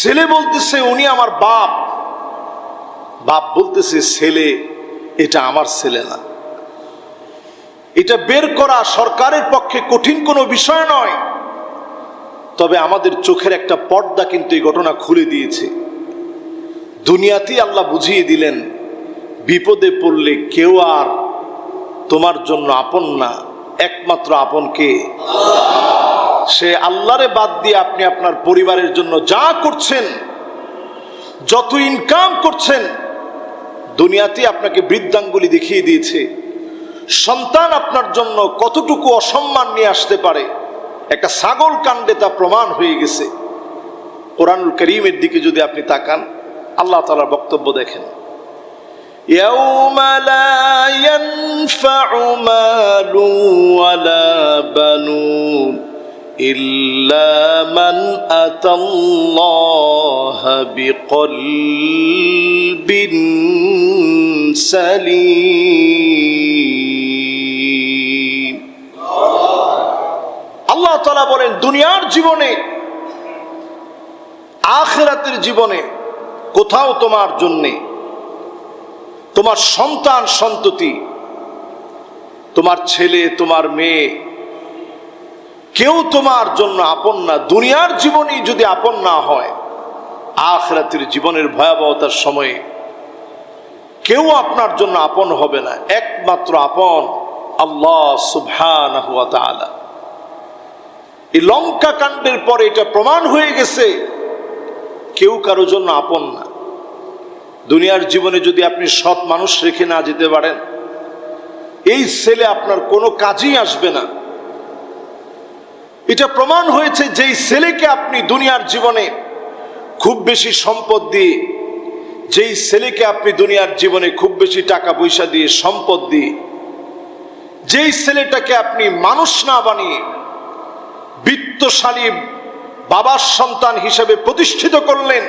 ছেলে বলতেছে, উনি আমার বাপ। বাপ বলতেছে, ছেলে, এটা আমার ছেলে না। এটা বের করা সরকারের পক্ষে কঠিন কোনো বিষয় নয়। তবে আমাদের চোখের একটা পর্দা কিন্তু এই ঘটনা খুলে দিয়েছে। দুনিয়াতেই আল্লাহ বুঝিয়ে দিলেন, বিপদে পড়লে কেউ আর তোমার জন্য আপন না, একমাত্র আপন কে? সে আল্লাহরে বাদ দিয়ে আপনি আপনার পরিবারের জন্য যা করছেন যত ইনকাম করছেন দুনিয়াতে আপনাকে বৃদ্ধাঙ্গুলি দেখিয়ে দিয়েছে সন্তান আপনার জন্য কতটুকু অসম্মান নিয়ে আসতে পারে একটা ছাগল কাণ্ডে তা প্রমাণ হয়ে গেছে কোরআনুল করিমের দিকে যদি আপনি তাকান আল্লাহ তালার বক্তব্য দেখেন يوم لا ينفع مال ولا بنون إلا من أتى الله بقلب سليم আল্লাহ তালা বলেন দুনিয়ার জীবনে আখেরাতের জীবনে কোথাও তোমার জন্যে তোমার সন্তান সন্ততি তোমার ছেলে তোমার মেয়ে কেউ তোমার জন্য আপন না। দুনিয়ার জীবনই যদি আপন না হয়, আখরাতের জীবনের ভয়াবহতার সময়ে কেউ আপনার জন্য আপন হবে না। একমাত্র আপন আল্লাহ সুবহান এই লঙ্কা কাণ্ডের পরে এটা প্রমাণ হয়ে গেছে, কেউ কারও জন্য আপন না। দুনিয়ার জীবনে যদি আপনি সৎ মানুষ রেখে না যেতে পারেন, এই ছেলে আপনার কোনো কাজই আসবে না। এটা প্রমাণ হয়েছে যেই ছেলেকে আপনি দুনিয়ার জীবনে খুব বেশি সম্পদ দিয়ে, যেই ছেলেকে আপনি দুনিয়ার জীবনে খুব বেশি টাকা পয়সা দিয়ে সম্পদ দিয়ে, যেই ছেলেটাকে আপনি মানুষ না বানিয়ে বিত্তশালী বাবার সন্তান হিসেবে প্রতিষ্ঠিত করলেন,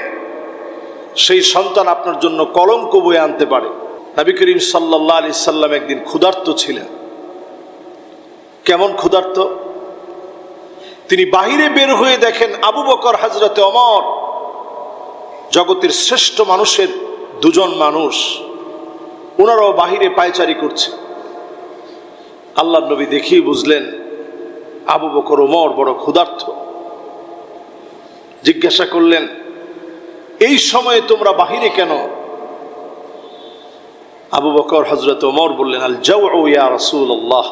সেই সন্তান আপনার জন্য কলঙ্ক বয়ে আনতে পারে। নবী করিম সাল্লাহ আলি সাল্লাম একদিন ক্ষুধার্ত ছিলেন। কেমন ক্ষুধার্ত? তিনি বাহিরে বের হয়ে দেখেন আবু বকর হাজরতে অমর জগতের শ্রেষ্ঠ মানুষের দুজন মানুষ, ওনারাও বাহিরে পায়চারি করছে। আল্লাহ নবী দেখিয়ে বুঝলেন আবু বকর ওমর বড় ক্ষুধার্থ জিজ্ঞাসা করলেন, এই সময়ে তোমরা বাহিরে কেন? আবু বকর হজরত ওমর বললেন আল যাও ইয়া রসুল আল্লাহ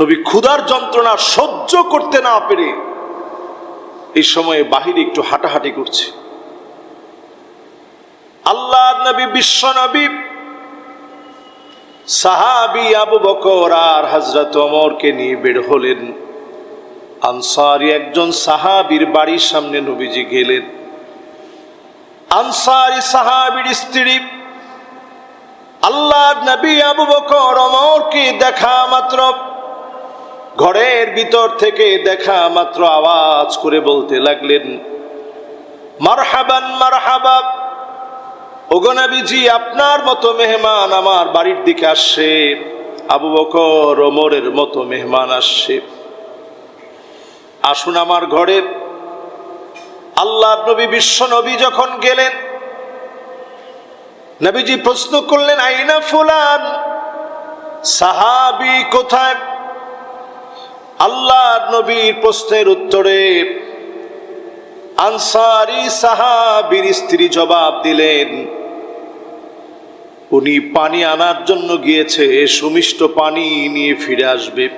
নবী ক্ষুধার যন্ত্রণা সহ্য করতে না পেরে এই সময়ে বাহিরে একটু হাঁটাহাঁটি করছে। আল্লাহ নবী, বিশ্ব নবী, সাহাবি আবু বকর আর হজরত ওমরকে নিয়ে বের হলেন। আনসারি একজন সাহাবির বাড়ির সামনে নবীজি গেলেন। আনসারি সাহাবির স্ত্রী আল্লাহ নবী আবু বকর অমরকে দেখা মাত্র ঘরের ভিতর থেকে দেখা মাত্র আওয়াজ করে বলতে লাগলেন, মারহাবান মারহাবাব ওগনাবিজি আপনার মতো মেহমান আমার বাড়ির দিকে আসছে। আবু বকর ওমরের মতো মেহমান আসছে। আসুন আমার ঘরে। আল্লাহ নবী, বিশ্ব নবী যখন গেলেন, নবীজি প্রশ্ন করলেন, আইনা ফুলান? সাহাবি কোথায়? আল্লাহ নবীর প্রশ্নের উত্তরে আনসারি সাহাবির স্ত্রী জবাব দিলেন, উনি পানি আনার জন্য গিয়েছে, সুমিষ্ট পানি নিয়ে ফিরে আসবে।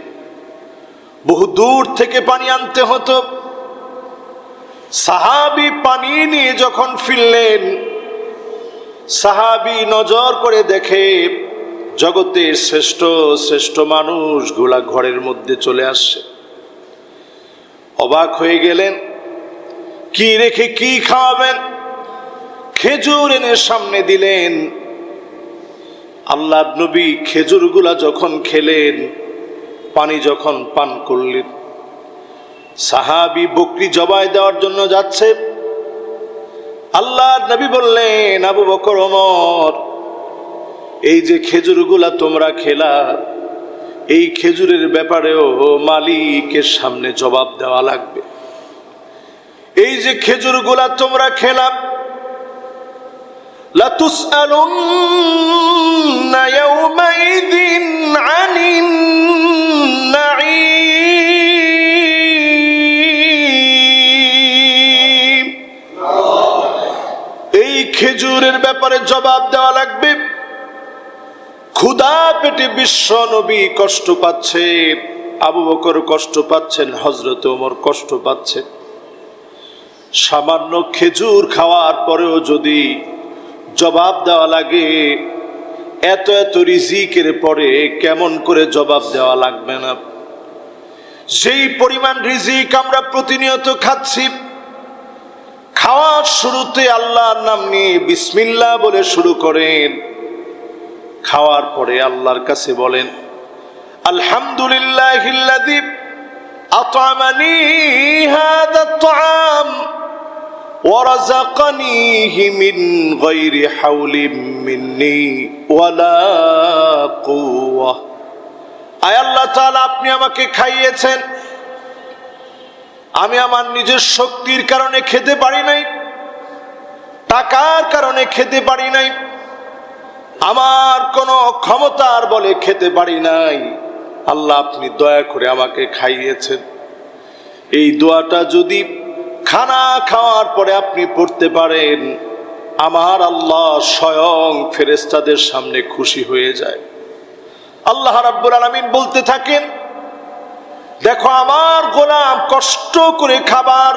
বহু দূর থেকে পানি আনতে হতো। সাহাবি পানি নিয়ে যখন ফিরলেন, সাহাবি নজর করে দেখে জগতের শ্রেষ্ঠ শ্রেষ্ঠ মানুষগুলা ঘরের মধ্যে চলে আসছে। অবাক হয়ে গেলেন, কি রেখে কি খাওয়াবেন? খেজুর এনে সামনে দিলেন। আল্লাহ নবী খেজুরগুলা যখন খেলেন, পানি যখন পান করলেন। সাহাবি বকরি জবাই দেওয়ার জন্য যাচ্ছে। আল্লাহ নবী বললেন, আবু বকর, ওমর এই যে খেজুরগুলা তোমরা খেলা এই খেজুরের ব্যাপারেও মালিকের সামনে জবাব দেওয়া লাগবে এই যে খেজুরগুলা তোমরা খেলাম لتسألن يومئذ عن النعيم এই খেজুরের ব্যাপারে জবাব দেওয়া লাগবে ক্ষুধা পেটে বিশ্ব নবী কষ্ট পাচ্ছে, আবু বকর কষ্ট পাচ্ছেন হজরত ওমর কষ্ট পাচ্ছে। সামান্য খেজুর খাওয়ার পরেও যদি জবাব দেওয়া লাগে, এত এত রিজিকের পরে কেমন করে জবাব দেওয়া লাগবে না? যেই পরিমাণ রিজিক আমরা প্রতিনিয়ত খাচ্ছি, খাওয়ার শুরুতে আল্লাহর নাম নিয়ে বিসমিল্লাহ বলে শুরু করেন। খাওয়ার পরে আল্লাহর কাছে বলেন আলহামদুলিল্লাহ আতামানি হাদা الطعام ورزقنيه من غير حول مني ولا قوة আয় আল্লাহ তাআলা আপনি আমাকে খাইয়েছেন আমি আমার নিজের শক্তির কারণে খেতে পারি নাই টাকার কারণে খেতে পারি নাই আমার কোনো ক্ষমতার বলে খেতে পারি নাই। আল্লাহ আপনি দয়া করে আমাকে খাইয়েছেন। এই দোয়াটা যদি খানা খাওয়ার পরে আপনি পড়তে পারেন, আমার আল্লাহ স্বয়ং ফেরেস্তাদের সামনে খুশি হয়ে যায়। আল্লাহ রাব্বুল আলামিন বলতে থাকেন, দেখো, আমার গোলাম কষ্ট করে খাবার,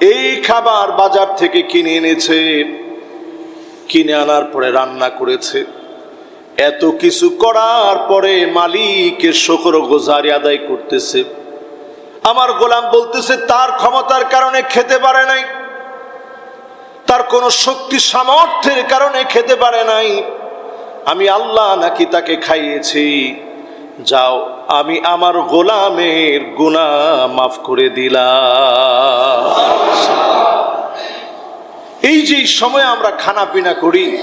এই খাবার বাজার থেকে কিনে এনেছে। কিনে আনার পরে রান্না করেছে। এত কিছু করার পরে মালিকের শকর গোজারি আদায় করতেছে। আমার গোলাম বলতেছে, তার ক্ষমতার কারণে খেতে পারে নাই। তার কোনো শক্তি সামর্থ্যের কারণে খেতে পারে নাই। আমি আল্লাহ নাকি তাকে খাইয়েছি। যাও, আমি আমার গোলামের গুণা মাফ করে দিলাম। এই যে সময় আমরা খানা পিনা করি,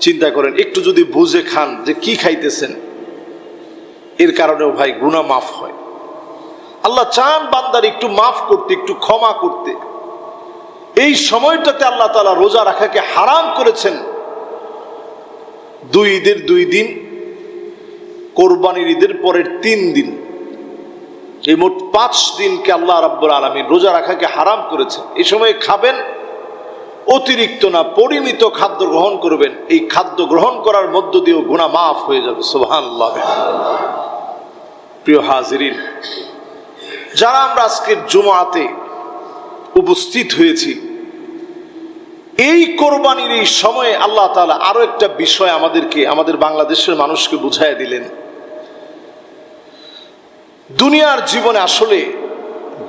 চিন্তা করেন, একটু যদি বুঝে খান যে কি খাইতেছেন, এর কারণেও ভাই গুণা মাফ হয়। আল্লাহ চান বান্দার একটু মাফ করতে, একটু ক্ষমা করতে। এই সময়টাতে আল্লাহ তালা রোজা রাখাকে হারাম করেছেন। দুই ঈদের দুই দিন, কোরবানির ঈদের পরের তিন দিন। এই মোট পাঁচ দিনকে আল্লাহ রাব্বুল আলমী রোজা রাখাকে হারাম করেছেন। এই সময় খাবেন অতিরিক্ত না, পরিমিত খাদ্য গ্রহণ করবেন। এই খাদ্য গ্রহণ করার মধ্য দিয়েও গুণা মাফ হয়ে যাবে সোহান প্রিয় হাজিরিন, যারা আমরা আজকের জুমাতে উপস্থিত হয়েছি, এই কোরবানির এই সময়ে আল্লাহ তালা আরও একটা বিষয় আমাদেরকে, আমাদের বাংলাদেশের মানুষকে বুঝাই দিলেন। দুনিয়ার জীবনে আসলে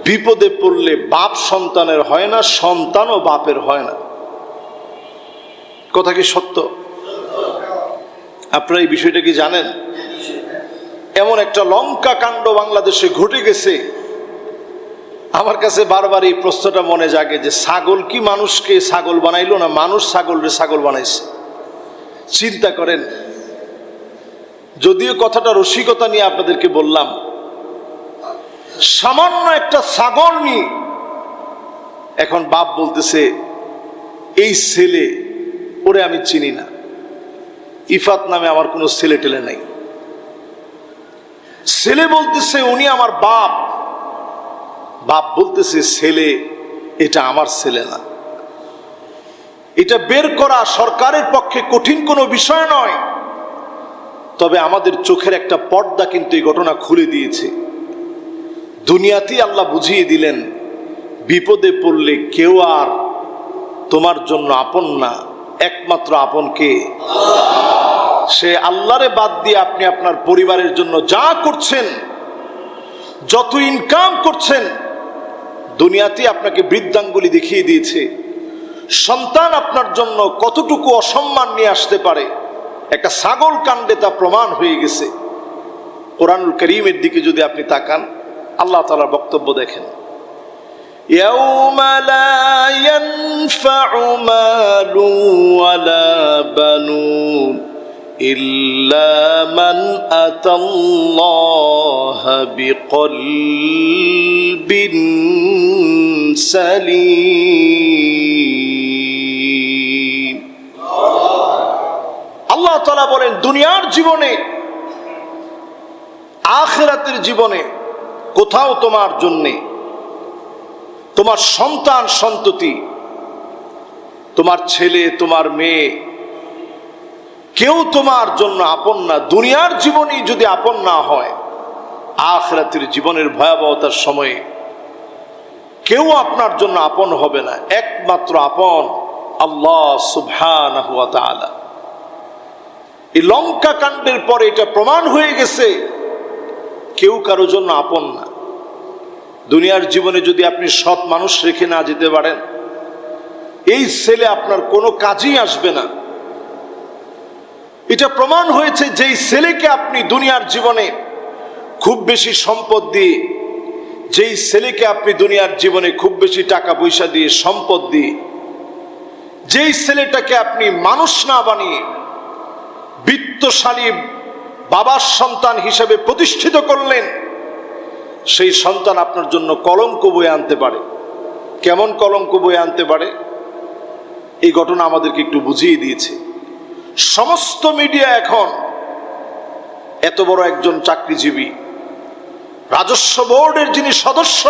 বিপদে পড়লে বাপ সন্তানের হয় না, সন্তানও বাপের হয় না। কথা কি সত্য? আপনারা এই বিষয়টা কি জানেন? এমন একটা লঙ্কা কাণ্ড বাংলাদেশে ঘটে গেছে। আমার কাছে বারবার এই প্রশ্নটা মনে জাগে যে ছাগল কি মানুষকে ছাগল বানাইলো না মানুষ ছাগল রে ছাগল বানাইছে? চিন্তা করেন, যদিও কথাটা রসিকতা নিয়ে আপনাদেরকে বললাম, সামান্য একটা ছাগল নিয়ে এখন বাপ বলতেছে, এই ছেলে ওরে আমি চিনি না। ইফাত নামে আমার কোনো ছেলে টেলে নাই। ছেলে বলতেছে, উনি আমার বাপ। বাপ বলতেছে, ছেলে, এটা আমার ছেলে না। এটা বের করা সরকারের পক্ষে কঠিন কোনো বিষয় নয়। তবে আমাদের চোখের একটা পর্দা কিন্তু এই ঘটনা খুলে দিয়েছে। দুনিয়াতেই আল্লাহ বুঝিয়ে দিলেন, বিপদে পড়লে কেউ আর তোমার জন্য আপন না। একমাত্র আপন কে? সে আল্লাহরে বাদ দিয়ে আপনি আপনার পরিবারের জন্য যা করছেন, যত ইনকাম করছেন দুনিয়াতে আপনাকে বৃদ্ধাঙ্গুলি দেখিয়ে দিয়েছে। সন্তান আপনার জন্য কতটুকু অসম্মান নিয়ে আসতে পারে, একটা ছাগল কাণ্ডে তা প্রমাণ হয়ে গেছে। কোরআনুল করিমের দিকে যদি আপনি তাকান, আল্লাহ তালার বক্তব্য দেখেন। يوم لا ينفع مال ولا بنون إلا من أتى الله بقلب سليم আল্লাহ তালা বলেন দুনিয়ার জীবনে আখেরাতের জীবনে কোথাও তোমার জন্যে তোমার সন্তান সন্ততি, তোমার ছেলে, তোমার মেয়ে, কেউ তোমার জন্য আপন না। দুনিয়ার জীবনই যদি আপন না হয়, আখরাতের জীবনের ভয়াবহতার সময়ে কেউ আপনার জন্য আপন হবে না। একমাত্র আপন আল্লাহ সুবহান এই লঙ্কা কাণ্ডের পরে এটা প্রমাণ হয়ে গেছে, কেউ কারও জন্য আপন না। দুনিয়ার জীবনে যদি আপনি সৎ মানুষ রেখে না যেতে পারেন, এই ছেলে আপনার কোনো কাজই আসবে না। এটা প্রমাণ হয়েছে যেই ছেলেকে আপনি দুনিয়ার জীবনে খুব বেশি সম্পদ দিয়ে, যেই ছেলেকে আপনি দুনিয়ার জীবনে খুব বেশি টাকা পয়সা দিয়ে সম্পদ দিয়ে, যেই ছেলেটাকে আপনি মানুষ না বানিয়ে বিত্তশালী বাবার সন্তান হিসেবে প্রতিষ্ঠিত করলেন সেই সন্তান আপনার জন্য কলঙ্ক বয়ে আনতে পারে। কেমন কলঙ্ক বয়ে আনতে পারে? এই ঘটনা আমাদেরকে একটু বুঝিয়ে দিয়েছে। সমস্ত মিডিয়া এখন এত বড় একজন চাকরিজীবী, রাজস্ব বোর্ডের যিনি সদস্য,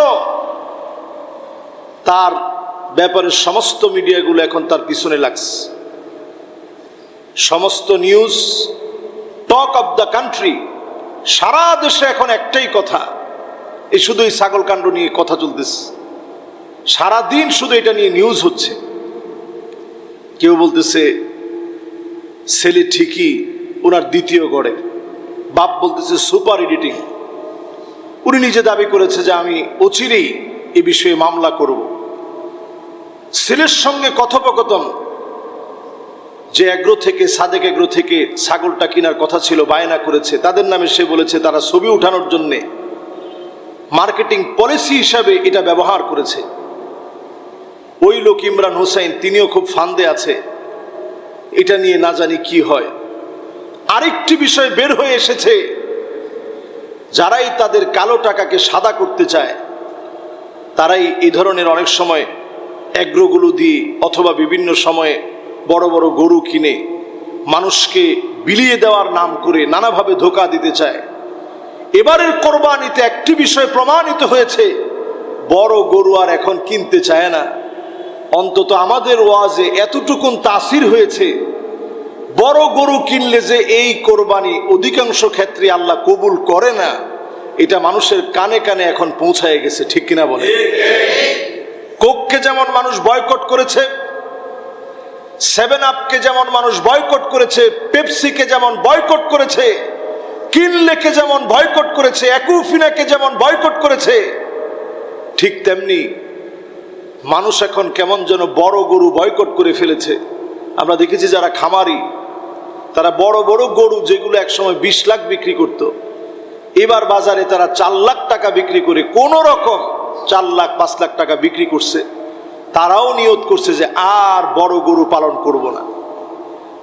তার ব্যাপারে সমস্ত মিডিয়াগুলো এখন তার পিছনে লাগছে। সমস্ত news, talk of the country, সারা দেশে এখন একটাই কথা এই শুধু এই ছাগল কাণ্ড নিয়ে কথা চলতেছে। সারাদিন শুধু এটা নিয়ে নিউজ হচ্ছে। কেউ বলতেছে, ছেলে ঠিকই, ওনার দ্বিতীয় গড়ে। বাপ বলতেছে, সুপার এডিটিং। উনি নিজে দাবি করেছে যে, আমি অচিরেই এ বিষয়ে মামলা করব। ছেলের সঙ্গে কথোপকথন। যে এগ্রো থেকে, সাদেক এগ্রো থেকে ছাগলটা কেনার কথা ছিল, বায়না করেছে, তাদের নামে সে বলেছে, তারা ছবি উঠানোর জন্যে মার্কেটিং পলিসি হিসাবে এটা ব্যবহার করেছে। ওই লোক ইমরান হোসেন, তিনিও খুব ফান্দে আছে। এটা নিয়ে না জানি কি হয়। আরেকটি বিষয় বের হয়ে এসেছে। যারাই তাদের কালো টাকাকে সাদা করতে চায়, তারাই এই ধরনের অনেক সময় অ্যাগ্রোগুলো দিয়ে অথবা বিভিন্ন সময়ে বড় বড় গরু কিনে মানুষকে বিলিয়ে দেওয়ার নাম করে নানাভাবে ধোকা দিতে চায়। এবারের কোরবানিতে একটি বিষয় প্রমাণিত হয়েছে। বড় গরু আর এখন কিনতে চায় না। অন্তত আমাদের ওয়াজে এতটুকুন তাসির হয়েছে। বড় গরু কিনলে যে এই কোরবানি অধিকাংশ ক্ষেত্রে আল্লাহ কবুল করে না, এটা মানুষের কানে কানে এখন পৌঁছায় গেছে, ঠিক কিনা বলে কোককে যেমন মানুষ বয়কট করেছে, সেভেন আপকে যেমন মানুষ বয়কট করেছে, পেপসিকে যেমন বয়কট করেছে কিনলেকে যেমন বয়কট করেছে, একুফিনাকে যেমন বয়কট করেছে, ঠিক তেমনি মানুষ এখন কেমন যেন বড় গরু বয়কট করে ফেলেছে আমরা দেখেছি যারা খামারি, তারা বড় বড় গরু যেগুলো একসময় বিশ লাখ বিক্রি করত। এবার বাজারে তারা চার লাখ টাকা বিক্রি করে কোন রকম চার লাখ, পাঁচ লাখ টাকা বিক্রি করছে তারাও নিয়ত করছে যে আর বড় গরু পালন করব না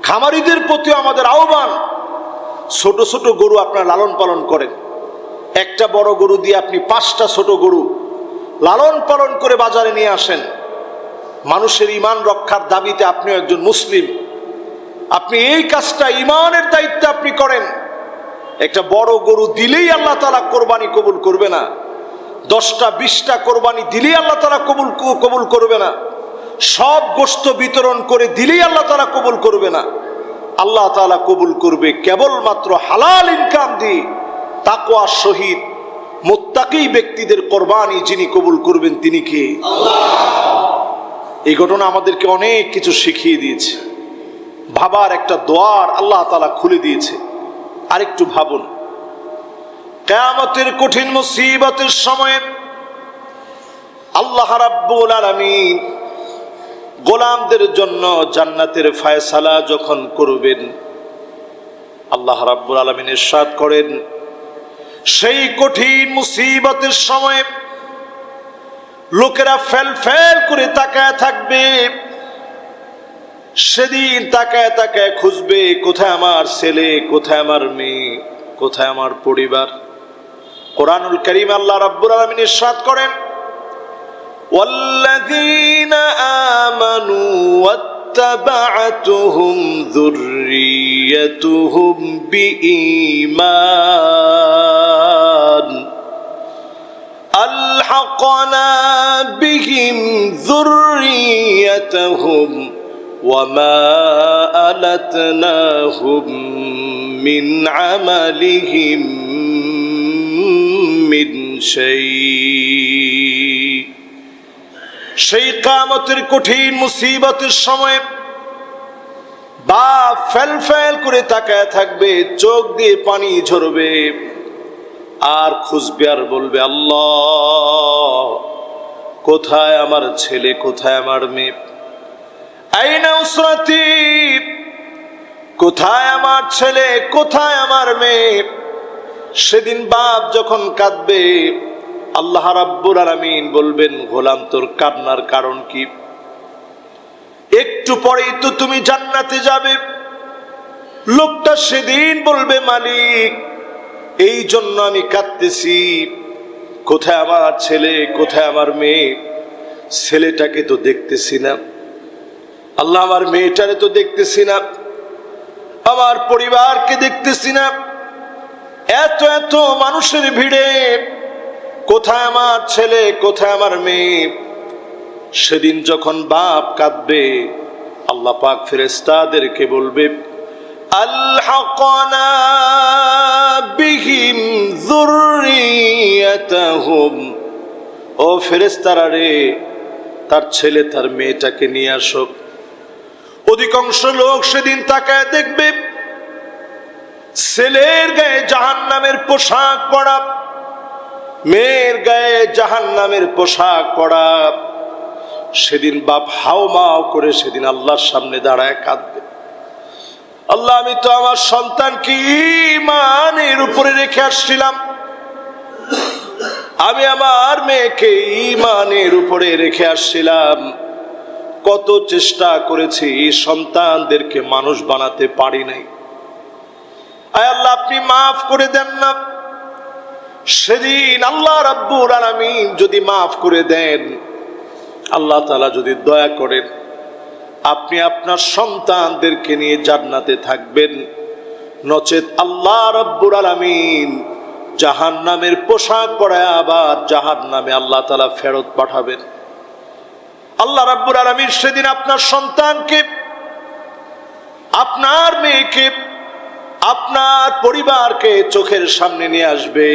খামারিদের প্রতিও আমাদের আহ্বান ছোট ছোট গরু আপনারা লালন পালন করেন। একটা বড় গরু দিয়ে আপনি পাঁচটা ছোট গরু লালন পালন করে বাজারে নিয়ে আসেন। মানুষের ইমান রক্ষার দাবিতে আপনিও একজন মুসলিম। আপনি এই কাজটা ইমানের দায়িত্বে আপনি করেন। একটা বড় গরু দিলেই আল্লাহ তালা কোরবানি কবুল করবে না। দশটা, বিশটা কোরবানি দিলেই আল্লাহ তালা কবুল কবুল করবে না। সব গোস্ত বিতরণ করে দিলেই আল্লাহ তালা কবুল করবে না। আল্লাহ তালা কবুল করবে। কেবলমাত্র হালাল ইনকাম দিয়ে তাকোয়া শহীদ, মোত্তাকি ব্যক্তিদের কোরবানি যিনি কবুল করবেন তিনি কে? এই ঘটনা আমাদেরকে অনেক কিছু শিখিয়ে দিয়েছে। ভাবার একটা দোয়ার আল্লাহ তালা খুলে দিয়েছে। আরেকটু ভাবুন, কেয়ামতের কঠিন মুসিবতের সময়ে আল্লাহ রাব্বুল আলামিন গোলামদের জন্য জান্নাতের ফায়সালা যখন করবেন, আল্লাহ রাব্বুল আলামিন ইরশাদ করেন, সেই কঠিন মুসিবতের সময় লোকেরা ফেল ফেল করে তাকায় থাকবে। সেদিন তাকায় তাকায় খুঁজবে, কোথায় আমার ছেলে, কোথায় আমার মেয়ে, কোথায় আমার পরিবার? কোরআনুল করিম আল্লাহ রাব্বুল আলামিন ইরশাদ করেন والذين آمنوا واتبعتهم ذريتهم بإيمان ألحقنا بهم ذريتهم وما ألتناهم من عملهم من شيء সেই কামতের কঠিন মুসিবতের সময় বা ফেল ফেল করে তাকায় থাকবে, চোখ দিয়ে পানি ঝরবে। আর খুঁজবে আর বলবে, আল্লাহ, কোথায় আমার ছেলে, কোথায় আমার মেয়ে? কোথায় আমার ছেলে, কোথায় আমার মেয়ে? সেদিন বাপ যখন কাঁদবে আল্লাহ রাব্বুর আলামিন বলবেন, গোলাম, তোর কান্নার কারণ কি? একটু পরেই তো তুমি জান্নাতে যাবে। লোকটা সেদিন বলবে, মালিক, এই জন্য আমি কাঁদতেছি। কোথায় আমার ছেলে, কোথায় আমার মেয়ে? ছেলেটাকে তো দেখতেছি না। আল্লাহ আমার মেয়েটারে তো দেখতেছি না। আমার পরিবারকে দেখতেছি না। এত এত মানুষের ভিড়ে কোথায় আমার ছেলে, কোথায় আমার মেয়ে? সেদিন যখন বাপ কাঁদবে, আল্লাহ পাক ফেরেস্তাদেরকে বলবে আল্লাহনা বিহিম যুররিয়াতাহুম। ও ফেরেস্তারা রে, তার ছেলে, তার মেয়েটাকে নিয়ে আসো। অধিকাংশ লোক সেদিন তাকায় দেখবে, ছেলের গায়ে জাহান নামের পোশাক পরা মেয়ের গায়ে জাহান নামের পোশাক পরা। সেদিন বাপ হাও মাও করে সেদিন আল্লাহর সামনে দাঁড়ায় কাঁদবে। আল্লাহ, আমি তো আমার সন্তানকে ইমানের উপরে রেখে আসছিলাম। আমি আমার মেয়েকে ইমানের উপরে রেখে আসছিলাম। কত চেষ্টা করেছি সন্তানদেরকে মানুষ বানাতে পারি নাই। আয় আল্লাহ, আপনি মাফ করে দেন না। সেদিন আল্লাহ রাব্বুর আলামিন যদি মাফ করে দেন, আল্লাহ তাআলা যদি দয়া করেন, আপনি আপনার সন্তানদেরকে নিয়ে জান্নাতে থাকবেন। নচেত আল্লাহ রাব্বুর আলামিন জাহান নামের পোশাক পরায় আবার জাহান নামে আল্লাহ তালা ফেরত পাঠাবেন। আল্লাহ রাব্বুর আলামিন সেদিন আপনার সন্তানকে, আপনার মেয়েকে, আপনার পরিবারকে চোখের সামনে নিয়ে আসবে।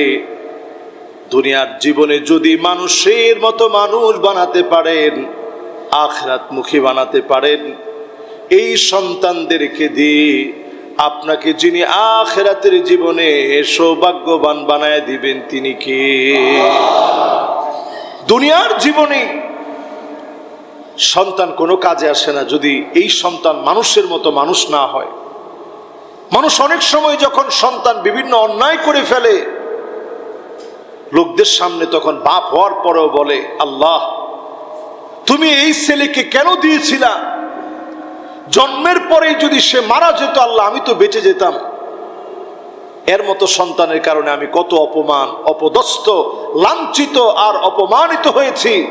দুনিয়ার জীবনে যদি মানুষের মতো মানুষ বানাতে পারেন আখরাত মুখী বানাতে পারেন, এই সন্তানদেরকে দিয়ে আপনাকে যিনি আখেরাতের জীবনে সৌভাগ্যবান বানায় দিবেন, তিনি কে? দুনিয়ার জীবনে সন্তান কোনো কাজে আসে না যদি এই সন্তান মানুষের মতো মানুষ না হয়। মানুষ অনেক সময় যখন সন্তান বিভিন্ন অন্যায় করে ফেলে লোকদের সামনে তখন বাপ হওয়ার পরেও বলে, আল্লাহ, তুমি এই ছেলেকে কেন দিয়েছিলা? জন্মের পরেই যদি সে মারা যেত, আল্লাহ, আমি তো বেঁচে যেতাম। এর মতো সন্তানের কারণে আমি কত অপমান, অপদস্থ, লাঞ্ছিত আর অপমানিত হয়েছি।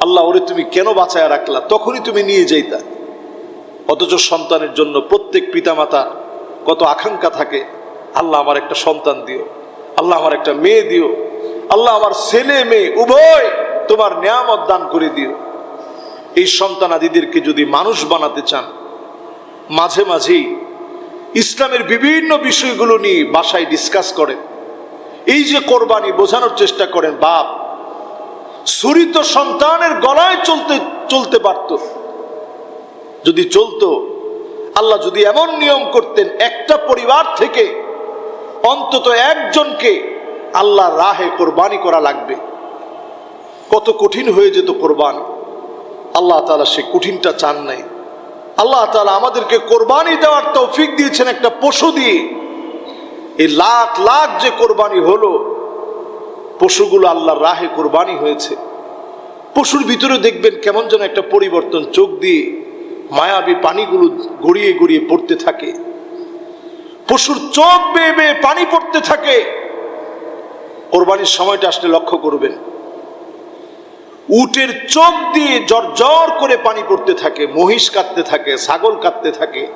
আল্লাহ, ওরে তুমি কেন বাঁচায় রাখলা? তখনই তুমি নিয়ে যাইতা। অথচ সন্তানের জন্য প্রত্যেক পিতামাতার কত আকাঙ্ক্ষা থাকে। আল্লাহ, আমার একটা সন্তান দিও। আল্লাহ আমার একটা মেয়ে দিও। আল্লাহ আমার ছেলে মেয়ে, উভয় তোমার নিয়ামত দান করে দিও। এই সন্তানাদিদেরকে যদি মানুষ বানাতে চান, মাঝে মাঝেই ইসলামের বিভিন্ন বিষয়গুলো নিয়ে বাসায় ডিসকাস করেন। এই যে কোরবানি বোঝানোর চেষ্টা করেন, বাপ সুরিত সন্তানের গলায় চলতে চলতে পারত। যদি চলতো, আল্লাহ যদি এমন নিয়ম করতেন, একটা পরিবার থেকে অন্তত একজনকে আল্লাহ রাহে কোরবানি করা লাগবে। কত কঠিন হয়ে যেত কোরবানি। আল্লাহ তালা সে কঠিনটা চান নাই। আল্লাহ তালা আমাদেরকে কোরবানি দেওয়ার তৌফিক দিয়েছেন একটা পশু দিয়ে। এই লাখ লাখ যে কোরবানি হলো, পশুগুলো আল্লাহর রাহে কোরবানি হয়েছে। পশুর ভিতরে দেখবেন কেমন যেন একটা পরিবর্তন চোখ দিয়ে মায়াবী পানিগুলো গড়িয়ে গড়িয়ে পড়তে থাকে। পশুর চোখ বেয়ে বেয়ে পানি পড়তে থাকে। কোরবানির সময়টা আসলে লক্ষ্য করবেন। উটের চোখ দিয়ে জর্জর করে পানি পড়তে থাকে, মহিষ কাঁদতে থাকে, ছাগল কাঁদতে থাকে।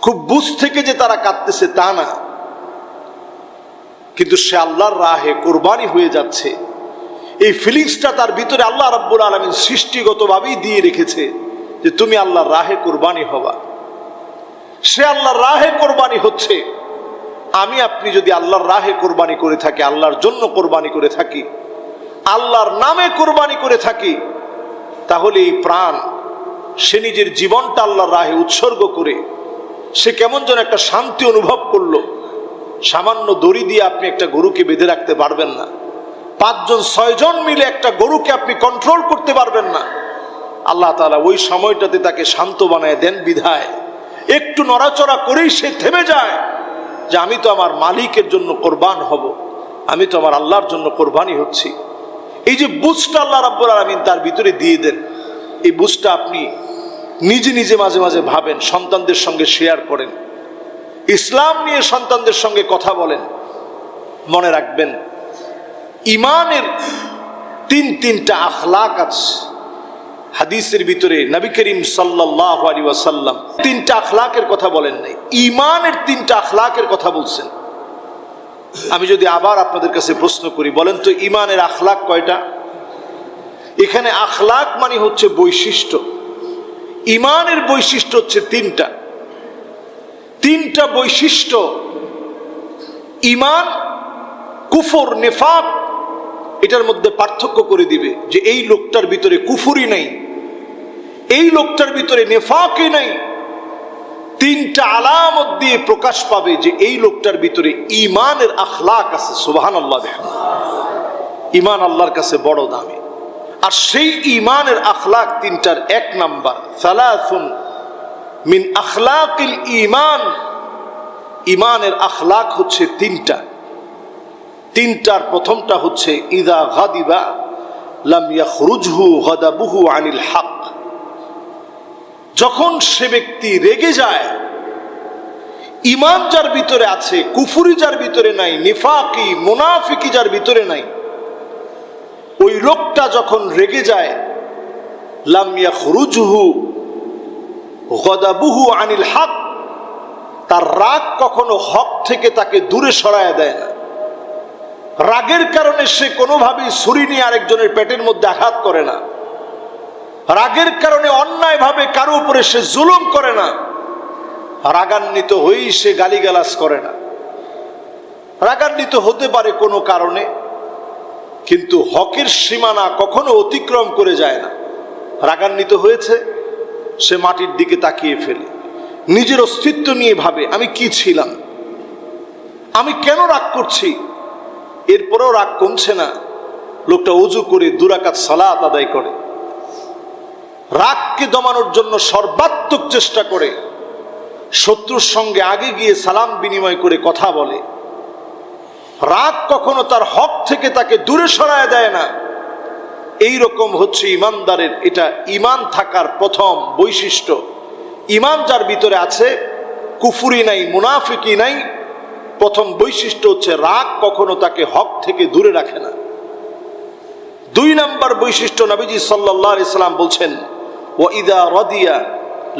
খুব বুঝ থেকে যে তারা কাঁদতেছে তা না। কিন্তু সে আল্লাহর রাহে কোরবানি হয়ে যাচ্ছে। এই ফিলিংসটা তার ভিতরে আল্লাহ রাব্বুল আলমিন সৃষ্টিগতভাবেই দিয়ে রেখেছে যে তুমি আল্লাহর রাহে কোরবানি হবা। সে আল্লাহর রাহে কোরবানি হচ্ছে। আমি, আপনি যদি আল্লাহর রাহে কোরবানি করে থাকি, আল্লাহর জন্য কোরবানি করে থাকি, আল্লাহর নামে কোরবানি করে থাকি, তাহলে এই প্রাণ, সে নিজের জীবনটা আল্লাহর রাহে উৎসর্গ করে, সে কেমন যেন একটা শান্তি অনুভব করল। সামান্য দড়ি দিয়ে আপনি একটা গরুকে বেঁধে রাখতে পারবেন না। পাঁচজন, ছয়জন মিলে একটা গরুকে আপনি কন্ট্রোল করতে পারবেন না। আল্লাহ তালা ওই সময়টাতে তাকে শান্ত বানায় দেন বিধায়। একটু নড়াচড়া করেই সে থেমে যায় যে আমি তো আমার মালিকের জন্য কোরবান হব, আমি তো আমার আল্লাহর জন্য কোরবানি হচ্ছি। এই যে বুঝটা আল্লাহ রাব্বুল আলমিন তার ভিতরে দিয়ে দেন, এই বুঝটা আপনি নিজে নিজে মাঝে মাঝে ভাবেন, সন্তানদের সঙ্গে শেয়ার করেন। ইসলাম নিয়ে সন্তানদের সঙ্গে কথা বলেন। মনে রাখবেন, ইমানের তিন তিনটা আখলাক আছে। হাদিসের ভিতরে নবী করিম সাল্লাহ আলী ওয়াসাল্লাম তিনটা আখলাকের কথা বলেন নাই। ইমানের তিনটা আখলাকের কথা বলছেন। আমি যদি আবার আপনাদের কাছে প্রশ্ন করি, বলেন তো ইমানের আখলাক কয়টা? এখানে আখলাক মানে হচ্ছে বৈশিষ্ট্য। ইমানের বৈশিষ্ট্য হচ্ছে তিনটা। তিনটা বৈশিষ্ট্য ইমান কুফর, নেফাক, এটার মধ্যে পার্থক্য করে দিবে যে এই লোকটার ভিতরে কুফুরি নেই এই লোকটার ভিতরে নেফাকই নাই। তিনটা আলামত দিয়ে প্রকাশ পাবে যে এই লোকটার ভিতরে ইমানের আখলাক আছে সুবাহান আল্লাহ ইমান আল্লাহর কাছে বড় দামি। আর সেই ইমানের আখলাক তিনটার এক নাম্বার। সালাসুন মিন আখলাকিল ইমান ইমানের আখলাক হচ্ছে তিনটা। তিনটার প্রথমটা হচ্ছে, ইদা গাদিবা লাম ইয়াখরুজহু গাদাবুহু আনিল হক। যখন সে ব্যক্তি রেগে যায় ইমান যার ভিতরে আছে কুফুরি যার ভিতরে নাই, নিফাকি, মোনাফিকি যার ভিতরে নাই, ওই লোকটা যখন রেগে যায় লামিয়া খরুজহু গদাবুহু আনিল হক, তার রাগ কখনো হক থেকে তাকে দূরে সরায় দেয় না। রাগের কারণে সে কোনোভাবেই ছুরি নিয়ে আরেকজনের পেটের মধ্যে আঘাত করে না। রাগের কারণে অন্যায়ভাবে কারও উপরে সে জুলুম করে না। রাগান্বিত হয়েই সে গালিগালাজ করে না। রাগান্বিত হতে পারে কোনো কারণে, কিন্তু হকের সীমানা কখনো অতিক্রম করে যায় না। রাগান্বিত হয়েছে, সে মাটির দিকে তাকিয়ে ফেলে। নিজের অস্তিত্ব নিয়ে ভাবে, আমি কি ছিলাম? আমি কেন রাগ করছি? এরপরেও রাগ কমছে না। লোকটা উজু করে দুরাকাত সালাত আদায় করে। রাগকে দমানোর জন্য সর্বাত্মক চেষ্টা করে, শত্রুর সঙ্গে আগে গিয়ে সালাম বিনিময় করে কথা বলে। রাগ কখনো তার হক থেকে তাকে দূরে সরায় দেয় না। এই রকম হচ্ছে ইমানদারের, এটা ইমান থাকার প্রথম বৈশিষ্ট্য। ইমান যার ভিতরে আছে, কুফুরি নাই, মুনাফিকি নাই, প্রথম বৈশিষ্ট্য হচ্ছে রাগ কখনো তাকে হক থেকে দূরে রাখে না। দুই নাম্বার বৈশিষ্ট্য নবীজি সাল্লাহ ইসলাম বলছেন ও ইদা রদিয়া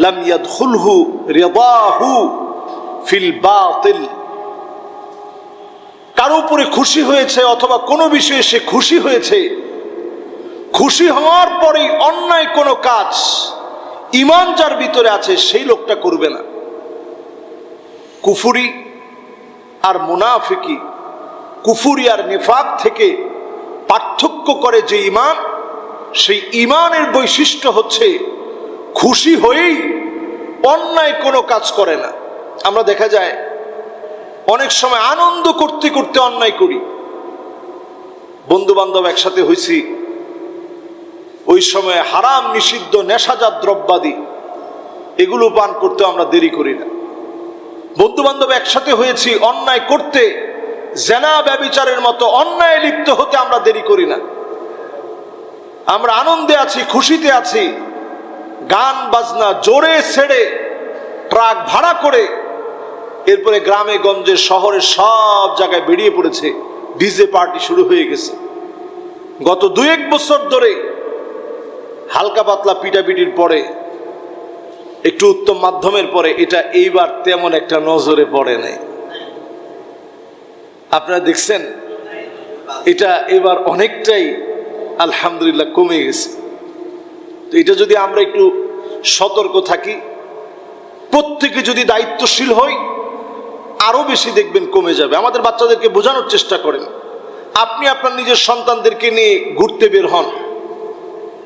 লাম ইয়াদখুলহু রিদাহু ফিল বাতিল কারও উপরে খুশি হয়েছে অথবা কোনো বিষয়ে সে খুশি হয়েছে, খুশি হওয়ার পরেই অন্যায় কোনো কাজ ইমান যার ভিতরে আছে সেই লোকটা করবে না। কুফুরি আর মুনাফিকি, কুফুরি আর নিফাক থেকে পার্থক্য করে যে ইমান সেই ইমানের বৈশিষ্ট্য হচ্ছে খুশি হয়েই অন্যায় কোনো কাজ করে না। আমরা দেখা যায় অনেক সময় আনন্দ করতে করতে অন্যায় করি। বন্ধু বান্ধব একসাথে হয়েছি ওই সময় হারাম, নিষিদ্ধ, নেশাজাত দ্রব্যাদি এগুলো পান করতে আমরা দেরি করি না। বন্ধু বান্ধব একসাথে হয়েছি, অন্যায় করতে, জেনা ব্যবিচারের মতো অন্যায় লিপ্ত হতে আমরা দেরি করি না। আমরা আনন্দে আছি, খুশিতে আছি। গান, বাজনা জোরে ছেড়ে, ট্রাক ভাড়া করে এরপরে গ্রামে, গঞ্জে, শহরে সব জায়গায় বেরিয়ে পড়েছে। ডিজে পার্টি শুরু হয়ে গেছে। গত দু এক বছর ধরে হালকা পাতলা পিটাপিটির পরে, একটু উত্তম মাধ্যমের পরে, এটা এইবার তেমন একটা নজরে পড়ে নাই। আপনারা দেখছেন, এটা এবার অনেকটাই আলহামদুলিল্লাহ কমে গেছে। তো এটা যদি আমরা একটু সতর্ক থাকি, প্রত্যেকে যদি দায়িত্বশীল হই, আরও বেশি দেখবেন কমে যাবে। আমাদের বাচ্চাদেরকে বোঝানোর চেষ্টা করেন। আপনি আপনার নিজের সন্তানদেরকে নিয়ে ঘুরতে বের হন।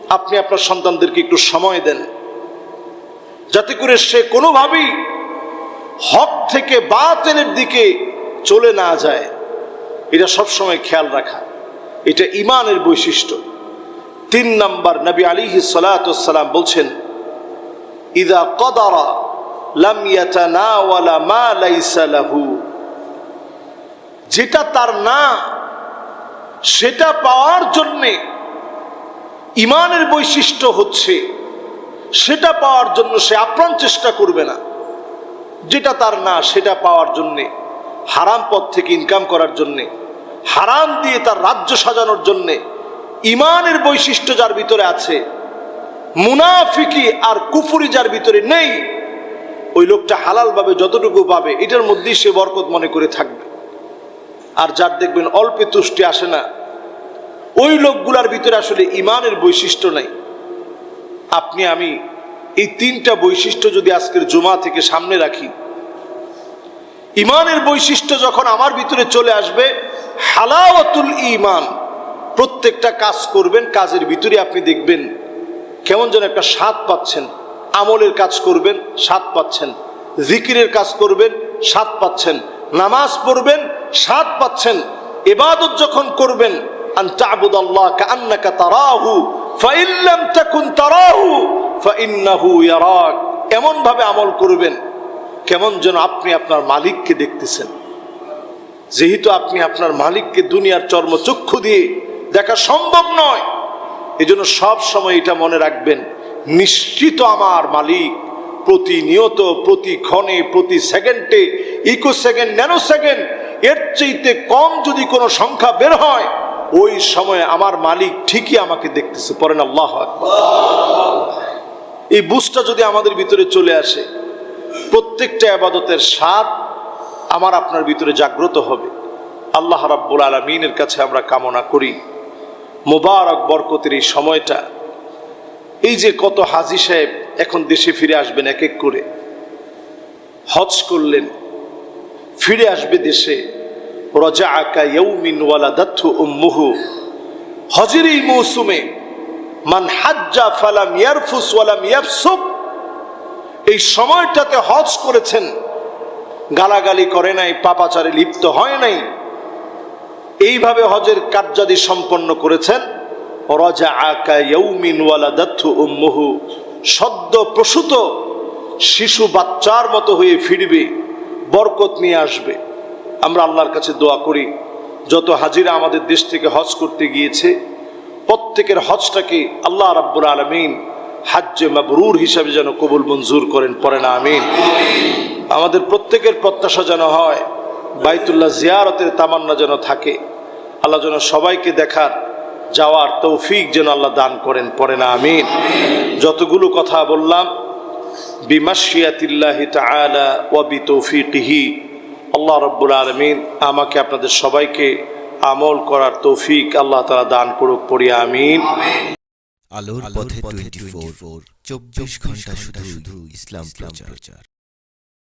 আপনি আপনার সন্তানদেরকে একটু সময় দেন। যাতে করে সে কোনোভাবেই হক থেকে বাতিলের দিকে চলে না যায়। এটা সবসময় খেয়াল রাখা। এটা ইমানের বৈশিষ্ট্য। তিন নম্বর নবী আলিহি সালাম বলছেন, ইদা কদারা যেটা তার না, সেটা পাওয়ার জন্যে ইমানের বৈশিষ্ট্য হচ্ছে, সেটা পাওয়ার জন্য সে আপ্রাণ চেষ্টা করবে না। যেটা তার না, সেটা পাওয়ার জন্যে, হারাম পথ থেকে ইনকাম করার জন্যে। হারাম দিয়ে তার রাজ্য সাজানোর জন্যে ইমানের বৈশিষ্ট্য যার ভিতরে আছে, মুনাফিকি আর কুফুরি যার ভিতরে নেই, ওই লোকটা হালালভাবে যতটুকু পাবে, এটার মধ্যেই সে বরকত মনে করে থাকবে। আর যার দেখবেন অল্পে তুষ্টি আসে না, ওই লোকগুলার ভিতরে আসলে ইমানের বৈশিষ্ট্য নাই। আপনি, আমি এই তিনটা বৈশিষ্ট্য যদি আজকের জমা থেকে সামনে রাখি ইমানের বৈশিষ্ট্য যখন আমার ভিতরে চলে আসবে, হালাওয়াতুল ইমান প্রত্যেকটা কাজ করবেন, কাজের ভিতরে আপনি দেখবেন কেমন যেন একটা স্বাদ পাচ্ছেন, আমলের কাজ করবেন, স্বাদ পাচ্ছেন, জিকিরের কাজ করবেন, স্বাদ পাচ্ছেন, নামাজ পড়বেন, স্বাদ পাচ্ছেন এবাদত যখন করবেন, আন তাবুদ আল্লাহ কান্নাকা তারাহু, ফাইল্লাম তাকুন তারাহু, ফাইন্নাহু ইয়ারাক এমন ভাবে আমল করবেন। কেমন যেন আপনি আপনার মালিককে দেখতেছেন যেহেতু আপনি আপনার মালিককে দুনিয়ার চর্মচক্ষু দিয়ে দেখা সম্ভব নয়, এজন্য সব সময় এটা মনে রাখবেন, নিশ্চিত আমার মালিক প্রতিনিয়ত, প্রতি ক্ষণে, প্রতি সেকেন্ডে ইকো সেকেন্ড ন্যানো সেকেন্ড এর চাইতে কম যদি কোনো সংখ্যা বের হয়, ওই সময় আমার মালিক ঠিকই আমাকে দেখতেছে পরেন আল্লাহ। এই বুঝটা যদি আমাদের ভিতরে চলে আসে প্রত্যেকটা আবাদতের স্বাদ আমার আপনার ভিতরে জাগ্রত হবে। আল্লাহ রাব্বুল আলমিনের কাছে আমরা কামনা করি। মোবারক বরকতের এই সময়টা। এই যে কত হাজি সাহেব এখন দেশে ফিরে আসবেন এক এক করে। হজ করলেন, ফিরে আসবে দেশে। রজা আকা ইয়ৌমিন ওয়ালা দাথু উম্মুহু। হজের এই মৌসুমে, মান হাজ্জা ফালাম ইয়ারফুস ওয়ালাম ইয়াফসুক এই সময়টাতে হজ করেছেন। গালাগালি করে নাই, পাপাচারে লিপ্ত হয় নাই। এইভাবে হজের কার্যাদি সম্পন্ন করেছেন। রজা আকা ইয়ৌমিন ওয়ালা দাথু উম্মুহু। সদ্য প্রসূত শিশু বাচ্চার মতো হয়ে ফিরবে, বরকত নিয়ে আসবে। আমরা আল্লাহর কাছে দোয়া করি, যত হাজিরা আমাদের দেশ থেকে হজ করতে গিয়েছে, প্রত্যেকের হজটাকে আল্লাহ রাব্বুল আলমিন হাজ্জে মাবরুর হিসাবে যেন কবুল মঞ্জুর করেন পরে না, আমিন। আমাদের প্রত্যেকের প্রত্যাশা যেন হয়, বাইতুল্লাহ জিয়ারতের তামান্না যেন থাকে। আল্লাহ যেন সবাইকে দেখার, যাওয়ার তৌফিক যেন আল্লাহ দান করেন পরে না, আমিন। যতগুলো কথা বললাম, বিমাশিয়াতিল্লাহি তাআলা ওয়া বিতৌফিকিহি, আল্লাহ রাব্বুল আলামিন আমাকে আপনাদের সবাইকে আমল করার তৌফিক আল্লাহ তাআলা দান করুক, পড়ি, আমিন। আলোর পথে টোয়েন্টি ফোর। চব্বিশ ঘণ্টা শুধু শুধু ইসলাম প্রচার।